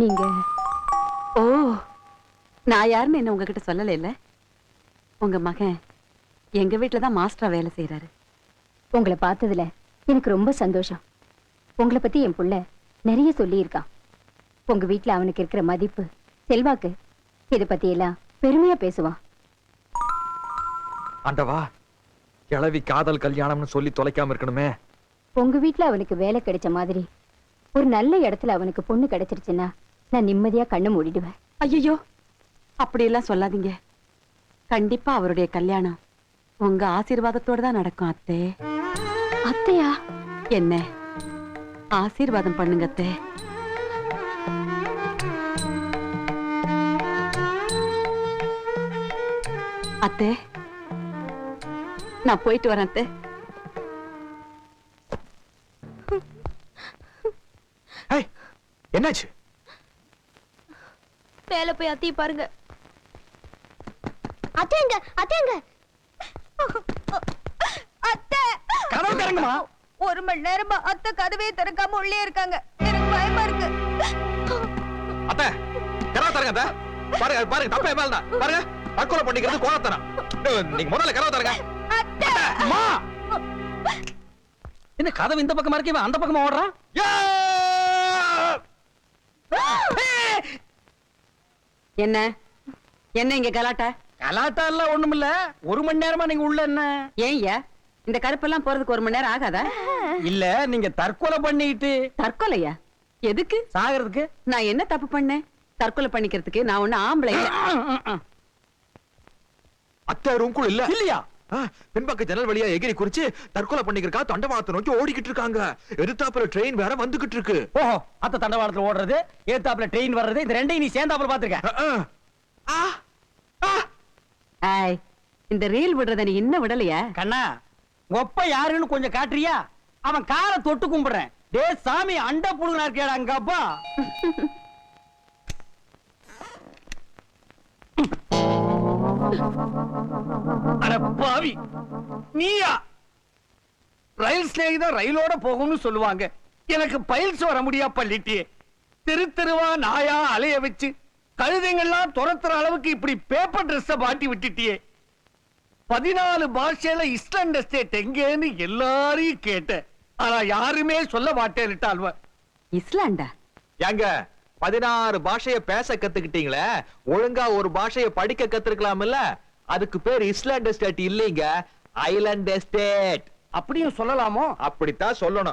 நீங்க. ஓ நான் யாருன்னு என்ன உங்ககிட்ட சொல்லல இல்ல? உங்க மகன் எங்க வீட்டுல தான் மாஸ்டரா வேலை செய்யறாரு உங்களை பார்த்ததுல எனக்கு ரொம்ப சந்தோஷம். உங்களை பத்தி என் புள்ள நிறைய சொல்லியிருக்கான். உங்க வீட்ல அவனுக்கு இருக்கிற மதிப்பு செல்வாக்கு இத பத்தி எல்லாம் பெருமையா பேசுவான். ஆண்டவா கிளவி காதல் கல்யாணம்னு சொல்லி தொலைக்காம இருக்கணுமே. உங்க வீட்ல அவனுக்கு வேலை கிடைச்ச மாதிரி ஒரு நல்ல இடத்துல அவனுக்கு பொண்ணு கிடைச்சிருச்சுன்னா நான் நிம்மதியா கண்ணு மூடிடுவேன். ஐயோ அப்படியெல்லாம் சொல்லாதீங்க. கண்டிப்பா அவருடைய கல்யாணம் உங்க ஆசீர்வாதத்தோட தான் நடக்கும் அத்தே. அத்தையா? என்ன? ஆசீர்வாதம் பண்ணுங்க அத்தே. அத்தே நான் போயிட்டு வரேன் அத்தே. என்னாச்சு? மேல போய் அத்தி பாருங்க. அத்தைங்க அத்தைங்க அத்தை கதவு திறங்குமா ஒரு மணி நேரமா அத்தை கதவே திறக்காம உள்ளே இருக்காங்க. எனக்கு பயமா இருக்கு. அத்தை கதவு தரங்க அத்தை. பாருங்க பாருங்க தப்பே மேல தான். பாருங்க தற்கொலை பண்ணிக்கிறது கோலத்தனம். நீங்க முதல்ல கதவு தரங்க அத்தை! அம்மா என்ன கதவு இந்த பக்கமா இருக்கு அந்த பக்கமா ஓடுறான்? என்ன? என்ன இங்க கலாட்டா? கலாட்டா எல்லாம் ஒண்ணுமில்ல. ஒரு மணி நேரமா நீங்க உள்ள என்ன? ஏன் ஐயா இந்த கருப்பெல்லாம் போறதுக்கு ஒரு மணி நேரம் ஆகாதா? இல்ல நீங்க தற்கொலை பண்ணிட்டு தற்கொலையா? எதுக்கு? சாகிறதுக்கு? நான் என்ன தப்பு பண்ணேன்? தற்கொலை பண்ணிக்கிறதுக்கு நான் ஒண்ணு ஆம்பளை இல்ல. அத்தை ரூம்குள் இல்ல. இல்லையா? பின்பக்க ஜன்னல் வழியா எகிரி குறிச்சு தற்கொலை பண்ணிக்கிறக்கா தண்டவாளத்தை நோக்கி ஓடிக்கிட்டு இருக்காங்க. எதிர்த்தாப்புல ட்ரெயின் வேற வந்துகிட்டு இருக்கு. ஓஹோ அத்த தண்டவாளத்துல ஓடுறது ஏத்தாப்புல ட்ரெயின் வர்றது இந்த ரெண்டையும் நீ சேர்ந்தாப்புல பாத்துருக்க. இந்த ரீல் விடுறத நீ இன்னும் விடலையா? கண்ணா ஒப்ப யாருன்னு கொஞ்சம் காட்டுறியா? அவன் காலை தொட்டு கும்பிடுறேன். டே சாமி அண்ட புடுங்கனா இருக்கேடா அங்க அப்பா. பாவி. நீயா? ரயில் ஸ்நேகிதா ரயிலோட போகும்னு சொல்லுவாங்க. எனக்கு பயில்ஸ் வர முடியா பள்ளிட்டியே தெரு தெருவா நாயா அலைய வச்சு கழுதைங்கள்லாம் துரத்துற அளவுக்கு இப்படி பேப்பர் ட்ரெஸ்ஸ மாட்டி விட்டுட்டியே. பதினாலு பாஷையில இஸ்லாண்ட் எஸ்டேட் எங்கேன்னு எல்லாரையும் கேட்டேன். ஆனா யாருமே சொல்ல மாட்டேன்னுட்டாள்வ இஸ்லாண்டா? ஏங்க பதினாறு பாஷைய பேச கத்துக்கிட்டீங்களே? ஒழுங்கா ஒரு பாஷைய படிக்க கத்துருக்கலாம்ல அதுக்கு பேர் இஸ்லாண்ட் எஸ்டேட் இல்லைங்க ஐலண்ட் எஸ்டேட் அப்படியும் சொல்லலாமோ? அப்படித்தான் சொல்லணும்.